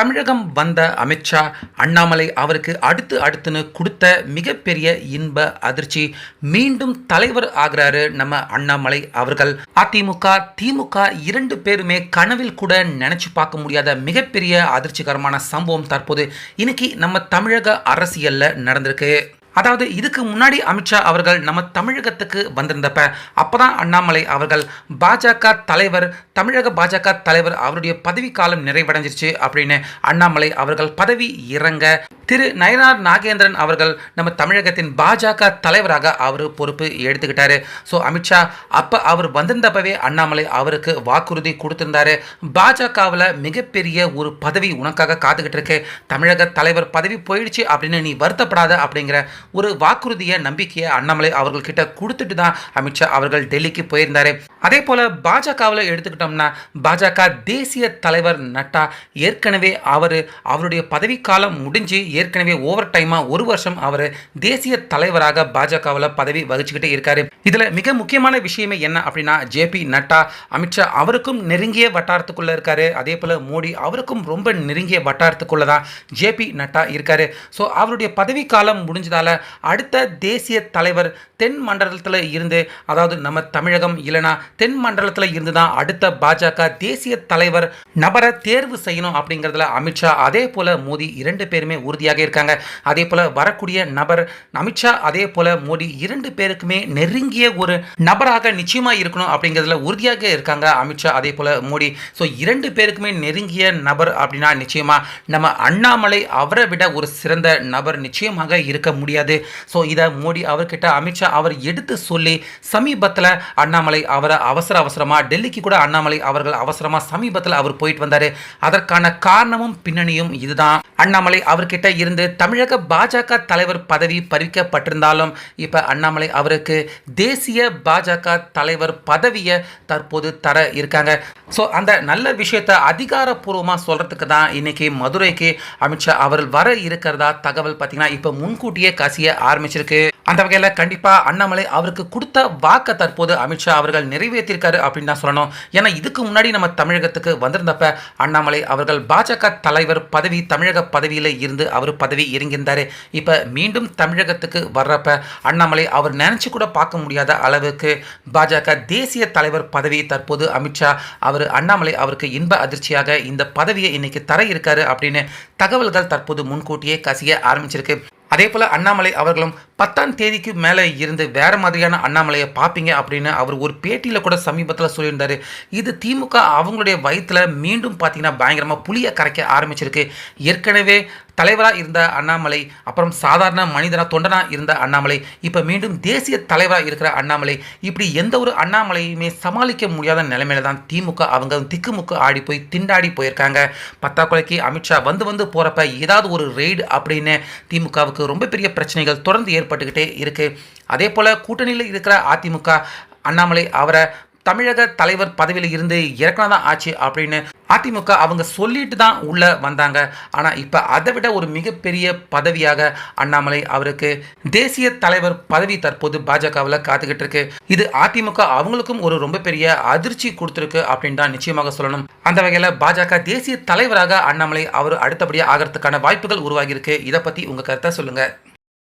தமிழகம் வந்த அமித்ஷா அண்ணாமலை அவருக்கு அடுத்து அடுத்துன்னு கொடுத்த மிகப்பெரிய இன்ப அதிர்ச்சி. மீண்டும் தலைவர் ஆகிறாரு நம்ம அண்ணாமலை அவர்கள். அதிமுக திமுக இரண்டு பேருமே கனவில் கூட நினைச்சு பார்க்க முடியாத மிகப்பெரிய அதிர்ச்சிகரமான சம்பவம் தற்போது இன்னைக்கு நம்ம தமிழக அரசியல்ல நடந்திருக்கு. அதாவது இதுக்கு முன்னாடி அமித்ஷா அவர்கள் நம்ம தமிழகத்துக்கு வந்திருந்தப்ப அப்பதான் அண்ணாமலை அவர்கள் பாஜக தலைவர் தமிழக பாஜக தலைவர் அவருடைய பதவி காலம் நிறைவடைஞ்சிருச்சு அப்படின்னு அண்ணாமலை அவர்கள் பதவி இறங்க திரு நயனார் நாகேந்திரன் அவர்கள் நம்ம தமிழகத்தின் பாஜக தலைவராக அவர் பொறுப்பு எடுத்துக்கிட்டாரு. ஸோ அமித்ஷா அப்போ அவர் வந்திருந்தப்பவே அண்ணாமலை அவருக்கு வாக்குறுதி கொடுத்திருந்தாரு. பாஜகவில் மிகப்பெரிய ஒரு பதவி உனக்காக காத்துக்கிட்டு இருக்கு. தமிழக தலைவர் பதவி போயிடுச்சு அப்படின்னு நீ வருத்தப்படாத அப்படிங்கிற ஒரு வாக்குறுதியை நம்பிக்கையை அண்ணாமலை அவர்கள்கிட்ட கொடுத்துட்டு தான் அமித்ஷா அவர்கள் டெல்லிக்கு போயிருந்தாரு. அதே போல் பாஜகவில் எடுத்துக்கிட்டோம்னா பாஜக தேசிய தலைவர் நட்டா ஏற்கனவே அவர் அவருடைய பதவிக்காலம் முடிஞ்சு ஏற்கனவே ஓவர் டைமாக ஒரு வருஷம் அவர் தேசிய தலைவராக பாஜகவில் பதவி வகிச்சுக்கிட்டே இருக்காரு. இதில் மிக முக்கியமான விஷயமே என்ன அப்படின்னா ஜேபி நட்டா அமித்ஷா அவருக்கும் நெருங்கிய வட்டாரத்துக்குள்ளே இருக்காரு. அதே போல் மோடி அவருக்கும் ரொம்ப நெருங்கிய வட்டாரத்துக்குள்ளே தான் ஜேபி நட்டா இருக்காரு. ஸோ அவருடைய பதவிக்காலம் முடிஞ்சதால் அடுத்த தேசிய தலைவர் தென் மண்டலத்தில் இருந்து அதாவது நம்ம தமிழகம் இல்லைனா தென் மண்டலத்தில் இருந்து தான் அடுத்த பாஜக தேசிய தலைவர் நபரை தேர்வு செய்யணும் அப்படிங்கிறதுல அமித்ஷா அதே போல மோடி இரண்டு பேருமே உறுதியாக இருக்காங்க. அதே போல் வரக்கூடிய நபர் அமித்ஷா அதே போல மோடி இரண்டு பேருக்குமே நெருங்கிய ஒரு நபராக நிச்சயமாக இருக்கணும் அப்படிங்கிறதுல உறுதியாக இருக்காங்க அமித்ஷா அதே போல் மோடி. ஸோ இரண்டு பேருக்குமே நெருங்கிய நபர் அப்படின்னா நிச்சயமாக நம்ம அண்ணாமலை அவரை விட ஒரு சிறந்த நபர் நிச்சயமாக இருக்க முடியாது. ஸோ இதை மோடி அவர்கிட்ட அமித்ஷா அவர் எடுத்து சொல்லி சமீபத்தில் அண்ணாமலை அவரை அவசர அவசரமாக டெல்லிக்கு கூட அண்ணாமலை அவர்கள் அவசரமாக சமீபத்தில் அவர் போயிட்டு வந்தார். அதற்கான காரணமும் பின்னணியும் இதுதான். அண்ணாமலை அவர்கிட்ட இருந்து தமிழக பாஜக தலைவர் பதவி பறிக்கப்பட்டிருந்தாலும் இப்போ அண்ணாமலை அவருக்கு தேசிய பாஜக தலைவர் பதவியை தற்போது தர இருக்காங்க. ஸோ அந்த நல்ல விஷயத்தை அதிகாரப்பூர்வமாக சொல்கிறதுக்கு தான் இன்னைக்கு மதுரைக்கு அமித்ஷா அவர்கள் வர இருக்கிறதா தகவல் பார்த்திங்கன்னா இப்போ முன்கூட்டியே பேசிய ஆரம்பிச்சிருக்கு. அந்த வகையில் கண்டிப்பாக அண்ணாமலை அவருக்கு கொடுத்த வாக்கை தற்போது அமித்ஷா அவர்கள் நிறைவேற்றிருக்காரு அப்படின்னு தான் சொல்லணும். ஏன்னா இதுக்கு முன்னாடி நம்ம தமிழகத்துக்கு வந்திருந்தப்ப அண்ணாமலை அவர்கள் பாஜக தலைவர் பதவி தமிழக பதவியில் இருந்து அவர் பதவி இறங்கியிருந்தார். இப்போ மீண்டும் தமிழகத்துக்கு வர்றப்ப அண்ணாமலை அவர் நினச்சி கூட பார்க்க முடியாத அளவுக்கு பாஜக தேசிய தலைவர் பதவி தற்போது அமித்ஷா அவர் அண்ணாமலை அவருக்கு இன்ப அதிர்ச்சியாக இந்த பதவியை இன்னைக்கு தர இருக்காரு அப்படின்னு தகவல்கள் தற்போது முன்கூட்டியே கசிய ஆரம்பிச்சிருக்கு. அதே போல் அண்ணாமலை அவர்களும் பத்தாம் தேதிக்கு மேலே இருந்து வேறு மாதிரியான அண்ணாமலையை பார்ப்பீங்க அப்படின்னு அவர் ஒரு பேட்டியில் கூட சமீபத்தில் சொல்லியிருந்தார். இது திமுக அவங்களுடைய வயிற்றில் மீண்டும் பார்த்தீங்கன்னா பயங்கரமாக புளியை கரைக்க ஆரம்பிச்சிருக்கு. ஏற்கனவே தலைவராக இருந்த அண்ணாமலை அப்புறம் சாதாரண மனிதனாக தொண்டனாக இருந்த அண்ணாமலை இப்போ மீண்டும் தேசிய தலைவராக இருக்கிற அண்ணாமலை இப்படி எந்த ஒரு அண்ணாமலையுமே சமாளிக்க முடியாத நிலைமையில தான் திமுக அவங்க திக்குமுக்கு ஆடி போய் திண்டாடி போயிருக்காங்க. பத்தாக்குறைக்கு அமித்ஷா வந்து வந்து போகிறப்ப ஏதாவது ஒரு ரெய்டு அப்படின்னு திமுகவுக்கு ரொம்ப பெரிய பிரச்சனைகள் தொடர்ந்து ஏற்பட்டுக்கிட்டே இருக்குது அதே போல் கூட்டணியில் இருக்கிற அதிமுக அண்ணாமலை அவரை தமிழக தலைவர் பதவியில் இருந்து இறக்கினா தான் ஆச்சு அப்படின்னு அதிமுக அவங்க சொல்லிட்டு தான் உள்ளே வந்தாங்க. ஆனால் இப்போ அதை விட ஒரு மிகப்பெரிய பதவியாக அண்ணாமலை அவருக்கு தேசிய தலைவர் பதவி தற்போது பாஜகவில் காத்துக்கிட்டு இருக்கு. இது அதிமுக அவங்களுக்கும் ஒரு ரொம்ப பெரிய அதிர்ச்சி கொடுத்துருக்கு அப்படின்னு தான் நிச்சயமாக சொல்லணும். அந்த வகையில் பாஜக தேசிய தலைவராக அண்ணாமலை அவர் அடுத்தபடியாக ஆகிறதுக்கான வாய்ப்புகள் உருவாகியிருக்கு. இதை பற்றி உங்கள் கருத்தை சொல்லுங்கள்